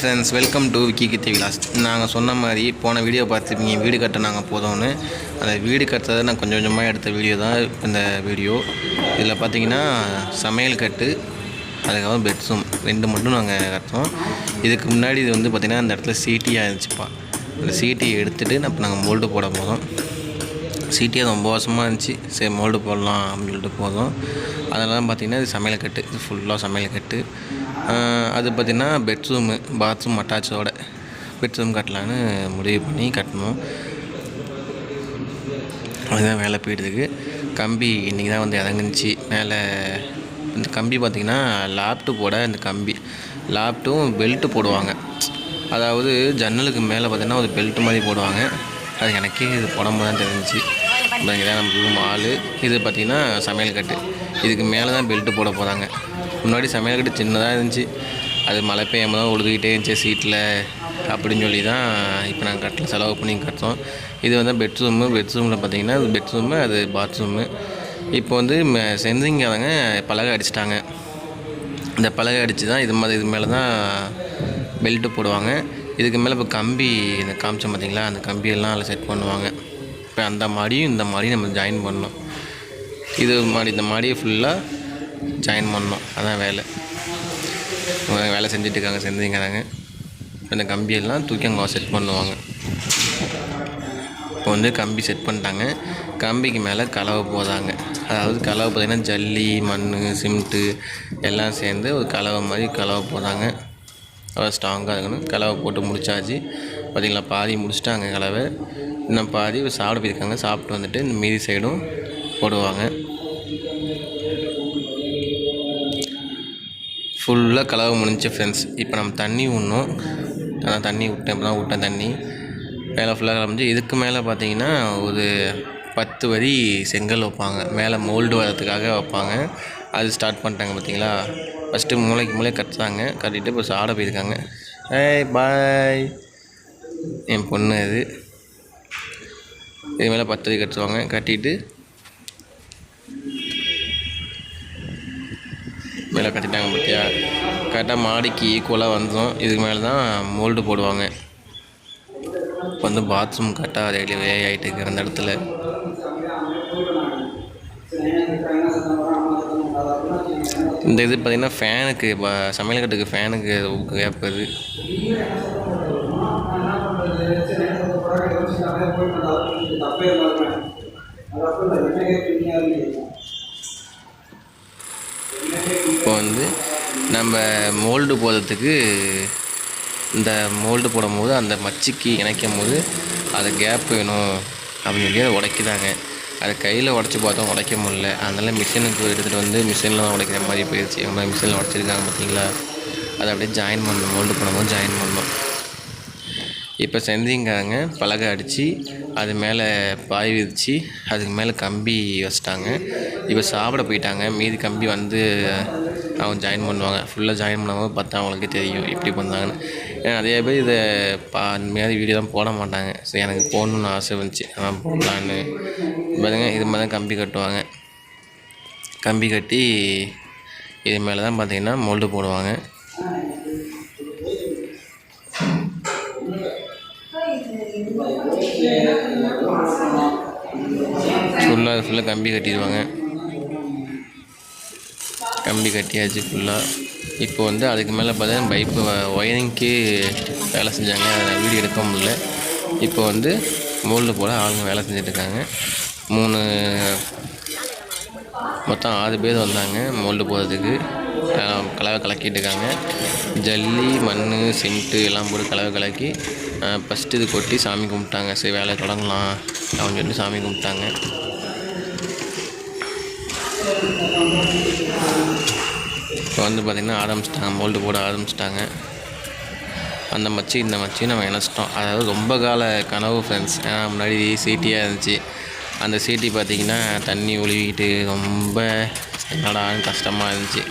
Friends welcome to விக்கி கித்தி விலாஸ் நாங்கள் சொன்ன மாதிரி போன வீடியோ பார்த்துருப்பீங்க வீடு கட்ட நாங்கள் போதோன்னு அந்த வீடு கட்டுறதை நான் கொஞ்சம் கொஞ்சமாக எடுத்த வீடியோ தான் இந்த வீடியோ இதில் பார்த்தீங்கன்னா சமையல் கட்டு அதுக்கப்புறம் பெட்ரூம் ரெண்டு மட்டும் நாங்கள் கட்டுறோம் இதுக்கு முன்னாடி இது வந்து பார்த்திங்கன்னா அந்த இடத்துல சீட்டியாக இருந்துச்சுப்பா. அந்த சீட்டியை எடுத்துகிட்டு அப்போ நாங்கள் மோல்டு போட போதும் சீட்டியே ரொம்ப வருஷமாக இருந்துச்சு. சரி மோல்டு போடலாம் அப்படின்னு சொல்லிட்டு போதும் அதெல்லாம் பார்த்திங்கன்னா இது சமையல் கட்டு. இது ஃபுல்லாக சமையல் கட்டு. அது பார்த்திங்கன்னா பெட்ரூமு பாத்ரூம் அட்டாச்சோட பெட்ரூம் கட்டலான்னு முடிவு பண்ணி கட்டணும். அதுதான் வேலை போயிட்டுருக்கு. கம்பி இன்றைக்கி தான் வந்து இறங்குனுச்சு. மேலே இந்த கம்பி பார்த்திங்கன்னா லேப்டாப்போட இந்த கம்பி. லேப்டும் பெல்ட்டு போடுவாங்க. அதாவது ஜன்னலுக்கு மேலே பார்த்திங்கன்னா ஒரு பெல்ட் மாதிரி போடுவாங்க. அது எனக்கே இது போடும்போது தான் தெரிஞ்சிச்சு. இதான் தான் நம்ம ரூம் ஆள் இது பார்த்திங்கன்னா சமையல் கட்டு. இதுக்கு மேலே தான் பெல்ட்டு போட போகிறாங்க முன்னாடி சமையல் கட்டு சின்னதாக இருந்துச்சு. அது மழை பெய்யாமல் தான் உழுதுகிட்டே இருந்துச்சு சீட்டில் அப்படின்னு சொல்லி தான் இப்போ நாங்கள் கட்டில் செலவு பண்ணி கட்டுறோம். இது வந்து பெட்ரூமு பெட்ரூமில் பார்த்திங்கன்னா அது பெட்ரூமு அது பாத்ரூமு இப்போ வந்து ம- பலகை அடிச்சிட்டாங்க. இந்த பலகை அடித்து தான் இது மாதிரி இது மேலே தான் பெல்ட்டு போடுவாங்க. இதுக்கு மேலே இப்போ கம்பி இந்த காமிச்சோம் பார்த்தீங்களா? அந்த கம்பியெல்லாம் அதில் செட் பண்ணுவாங்க. இப்போ அந்த மாடியும் இந்த மாடியும் நம்ம ஜாயின் பண்ணோம். இது மாடி இந்த மாடியை ஃபுல்லாக ஜாயின் பண்ணோம். அதான் வேலை. வேலை செஞ்சுட்டு இருக்காங்க செஞ்சுங்கிறாங்க இந்த கம்பியெல்லாம் தூக்கி அங்கே செட் பண்ணுவாங்க. இப்போ வந்து கம்பி செட் பண்ணிட்டாங்க. கம்பிக்கு மேலே கலவை போதாங்க அதாவது கலவை பார்த்திங்கன்னா ஜல்லி மண் சிமெண்ட்டு எல்லாம் சேர்ந்து ஒரு கலவை மாதிரி கலவை போதாங்க அவ்வளோ ஸ்ட்ராங்காக இருக்கணும். கலவை போட்டு முடிச்சாச்சு. பார்த்திங்களா? பாதி முடிச்சிட்டாங்க கலவை. இன்னும் பாதி சாப்பிட போயிருக்காங்க. சாப்பிட்டு வந்துட்டு இந்த மீதி சைடும் போடுவாங்க. ஃபுல்லாக கலவை முடிஞ்சு ஃப்ரெண்ட்ஸ் இப்போ நம்ம தண்ணி விடணும் ஆனால் தண்ணி விட்டேன் இப்போ தான் விட்டேன் தண்ணி மேலே ஃபுல்லாக கிளம்பிச்சு. இதுக்கு மேலே பார்த்தீங்கன்னா ஒரு பத்து வரி செங்கல் வைப்பாங்க. மேலே மோல்டு வரதுக்காக வைப்பாங்க. அது ஸ்டார்ட் பண்ணிட்டாங்க பார்த்தீங்களா ஃபஸ்ட்டு மூளைக்கு மூளை கட்டுறாங்க கட்டிட்டு இப்போ சாட போயிருக்காங்க. ஏய் பாய் என் பொண்ணு அது. இது மேலே பத்து கட்டுவாங்க. கட்டிட்டு மேலே கட்டிட்டாங்க பார்த்தியா கரெக்டாக மாடிக்கு ஈக்குவலாக வந்தோம். இதுக்கு மேலே தான் மோல்டு போடுவாங்க. இப்போ வந்து பாத்ரூம் கரெக்டாக ரெடி ஆகிட்டு இருக்கு அந்த இடத்துல. இந்த இது பார்த்திங்கன்னா ஃபேனுக்கு இப்போ சமையல் கட்டுக்கு ஃபேனுக்கு கேப் இது இப்போ வந்து நம்ம மோல்டு போடுறதுக்கு இந்த மோல்டு போடும்போது அந்த மச்சிக்கு இணைக்கும் போது அது கேப் வேணும் அப்படின்னு சொல்லி அதை உடைக்குதாங்க அதை கையில் உடச்சி பார்த்தோம் உடைக்க முடியல. அதனால மிஷினுக்கு எடுத்துகிட்டு வந்து மிஷினில் தான் உடைக்கிற மாதிரி போயிடுச்சு. எங்கள் மிஷினில் உடச்சிருக்காங்க பார்த்தீங்களா? அதை அப்படியே ஜாயின் பண்ணணும் மோல்டு போடும்போது ஜாயின் பண்ணணும். இப்போ செஞ்சிங்காரங்க பலகை அடித்து அது மேலே பாய் விரித்து அதுக்கு மேலே கம்பி வச்சிட்டாங்க. இப்போ சாப்பிட போயிட்டாங்க. மீதி கம்பி வந்து அவங்க ஜாயின் பண்ணுவாங்க. ஃபுல்லாக ஜாயின் பண்ணும்போது பார்த்தா அவங்களுக்கு தெரியும் எப்படி பண்ணாங்கன்னு. ஏன்னா நிறைய பேர் இதை பா இந்த மாதிரி வீடியோ தான் போட மாட்டாங்க. சரி எனக்கு போடணுன்னு ஆசை வந்துச்சு. அதான் போடலான்னு. பாருங்க இது மாதிரி தான் கம்பி கட்டுவாங்க. கம்பி கட்டி இது மேலே தான் பார்த்திங்கன்னா மோல்டு போடுவாங்க. ஃபுல்லாக ஃபுல்லாக கம்பி கட்டிடுவாங்க. கம்பி கட்டியாச்சு ஃபுல்லாக இப்போ வந்து அதுக்கு மேலே பார்த்தீங்கன்னா பைப்பு ஒயரிங்க்கு வேலை செஞ்சாங்க. அதை வீடியோ எடுக்க முடியல. இப்போ வந்து மோல்டு போல் ஆளுங்க வேலை செஞ்சிட்ருக்காங்க மூணு மொத்தம் ஆறு பேர் வந்தாங்க மோல்டு போகிறதுக்கு கலவை கலக்கிட்டு இருக்காங்க. ஜல்லி மண் சிமெண்ட்டு எல்லாம் போட்டு கலவை கலக்கி ஃபஸ்ட்டு இது கொட்டி சாமி கும்பிட்டாங்க. சரி வேலையை தொடங்கலாம் அப்படின்னு சொல்லி சாமி கும்பிட்டாங்க. இப்போ வந்து பார்த்திங்கன்னா ஆரம்பிச்சிட்டாங்க. மோல்டு போட ஆரம்பிச்சிட்டாங்க. அந்த மச்சி இந்த மச்சி நம்ம இணைச்சிட்டோம் அதாவது ரொம்ப கால கனவு ஃப்ரெண்ட்ஸ் ஏன்னா முன்னாடி சீட்டியாக இருந்துச்சு. அந்த சீட்டி பார்த்திங்கன்னா தண்ணி ஒழுகிட்டு ரொம்ப என்னடான்னு கஷ்டமாக இருந்துச்சு.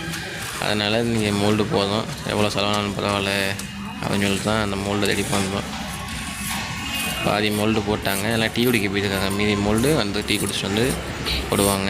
அதனால் நீங்கள் மோல்டு போதும். எவ்வளோ செலவானாலும் பரவாயில்ல. அப்படின்னு சொல்லிட்டு தான் அந்த மோல்டு ரெடி பண்ணோம் பாதி மோல்டு போட்டாங்க. எல்லாம் டீ குடிக்க போயிருக்காங்க. மீதி மோல்டு வந்து டீ குடிச்சிட்டு வந்து போடுவாங்க.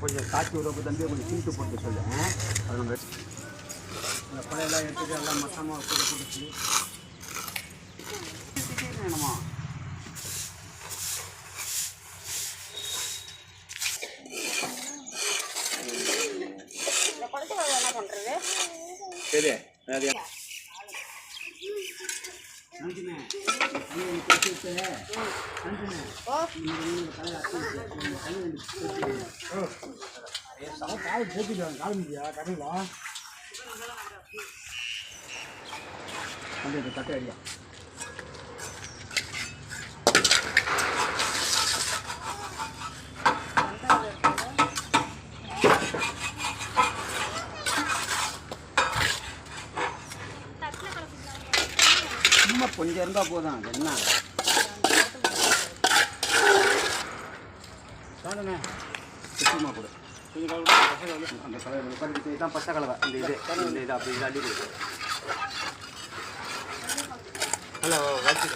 காய்ச்சி விடுறப்ப தம்பி கொஞ்சம் தீட்டு போட்டு சொல்லு? அது நம்ம எடுத்து- இந்த பழையெல்லாம் எடுத்துட்டு எல்லாம் மசாமா போட்டு கொடுத்து. வேணுமா சரி வேறு நன்றிண்ணே காலை போட்டுக்கலாம் கால் முடியா கடையில அந்த தட்டை அடியா சும்மா கொஞ்சம் இருந்தா போதும் என்ன காணுண்ணே சுத்தமாக கொடு அந்த கலவை உட்காந்து இதுதான் பச்சை கலவை இந்த இது இந்த இது அப்படி இது அள்ளி கொடு ஹலோ வச்சு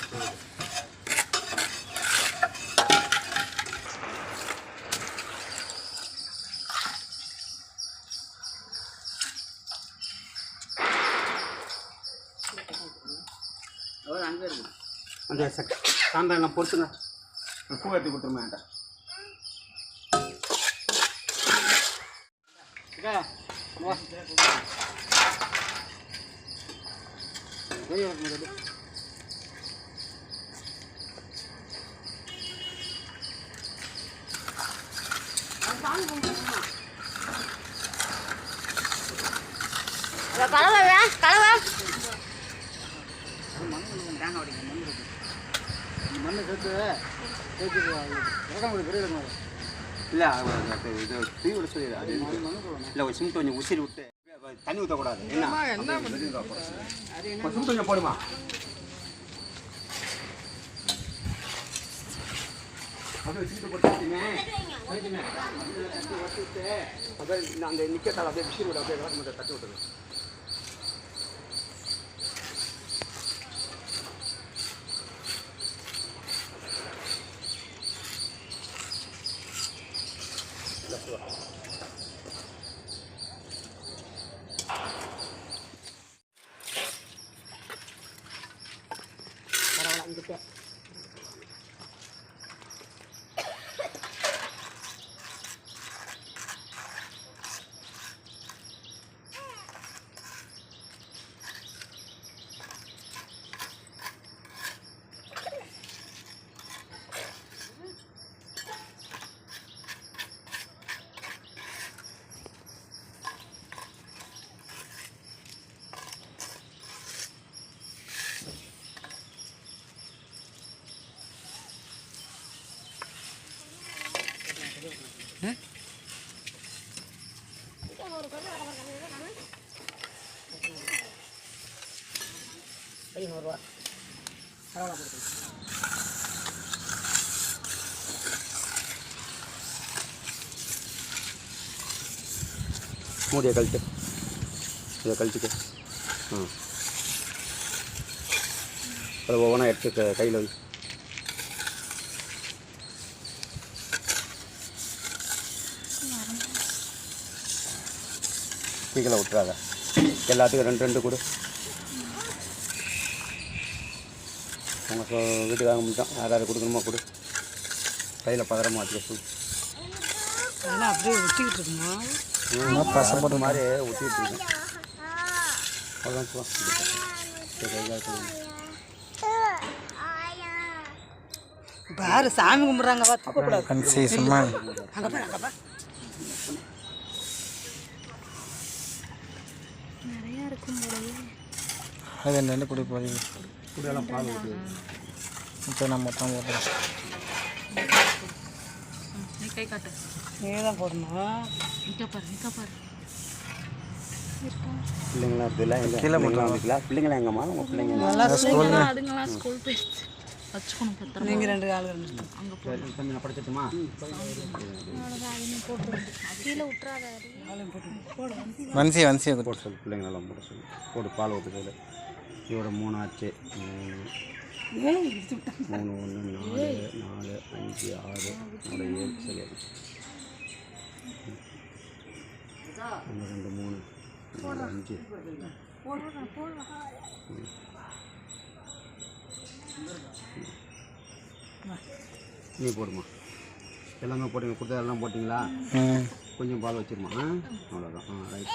அங்கே இருக்கு அந்த சட்டை சாம்பார் பொறுத்துங்க. பூ எடுத்து கொடுத்துருமா Ka. Mua. Đây là một đứa. Rồi cá đâu ra, cá đâu không? Mắm nó đang ngồi đi, mắm nó. Mắm nó rất là. Rất là. Nó đang ngồi đi. இல்லை இது தீ விட சொல்லி அது இல்லை ஒரு சிமெண்ட் கொஞ்சம் உசிரி விட்டு தண்ணி ஊற்றக்கூடாது என்ன? சிமெண்ட் கொஞ்சம் போடுமா? அப்படியே சிமெண்ட் போட்டு தட்டி அந்த நிற்கத்தால் அப்படியே விசிறி விட அப்படியே விளக்கு மட்டும் தட்டி விட்டுரு பரவாயில்ல மூடியை கழிச்சு இதை கழிச்சுக்க ம் அதை ஒவ்வொன்றா எடுத்து கையில் வந்து. கீழே விட்டுறாத. எல்லாத்துக்கும் ரெண்டு ரெண்டு கொடு. உங்கள் சொ வீட்டுக்காரங்க மட்டும் யார் யார் கொடுக்கணுமோ கொடு. கையில் பதறமா வச்சுக்க சொல்லு. அப்படியே ஒட்டிக்கிட்டு இருக்குமா? பசங்க மாதிரி ஊற்றிட்டு இருக்கேன். கழுவு. பாரு சாமி கும்பிட்றாங்க வா தூக்கக்கூடாது கன்சி சும்மா அங்கே பாரு அங்கே பாரு. அது ரெண்டு குடி போய் கூடலாம் பால் ஊற்றி இப்போ நான் மொத்தம் போட்டேன் நீ கை காட்டு. நீ தான் போடணும்? நிக்க பாரு நிக்க பாரு. பிள்ளைங்களாம் இருக்குல்ல எங்க கீழே பிள்ளைங்களாம் இருக்குல்ல பிள்ளைங்களாம் எங்கம்மா உங்கள் பிள்ளைங்க நல்லா அதுங்களாம் அதுங்களாம் ஸ்கூல் போயிடுச்சு. வச்சுக்கணும் பத்திரம். நீங்கள் ரெண்டு கால் ரெண்டு அங்கே நான் படிச்சிட்டுமா கீழே வன்சியை கொடு போட்டு சொல்லு பிள்ளைங்களெல்லாம் போட சொல்லு. போட்டு பால் ஊற்ற சொல்லு இதோட மூணு ஆச்சு மூணு ஒன்று நாலு நாலு அஞ்சு ஆறு நாலு ஏழு சரி ஒன்று ரெண்டு மூணு நாலு அஞ்சு. நீ போடுமா. எல்லாமே போட்டீங்க கொடுத்தா எல்லாம் போட்டிங்களா? கொஞ்சம் பால் வச்சிருமா அவ்வளோதான் ஆ ரைட்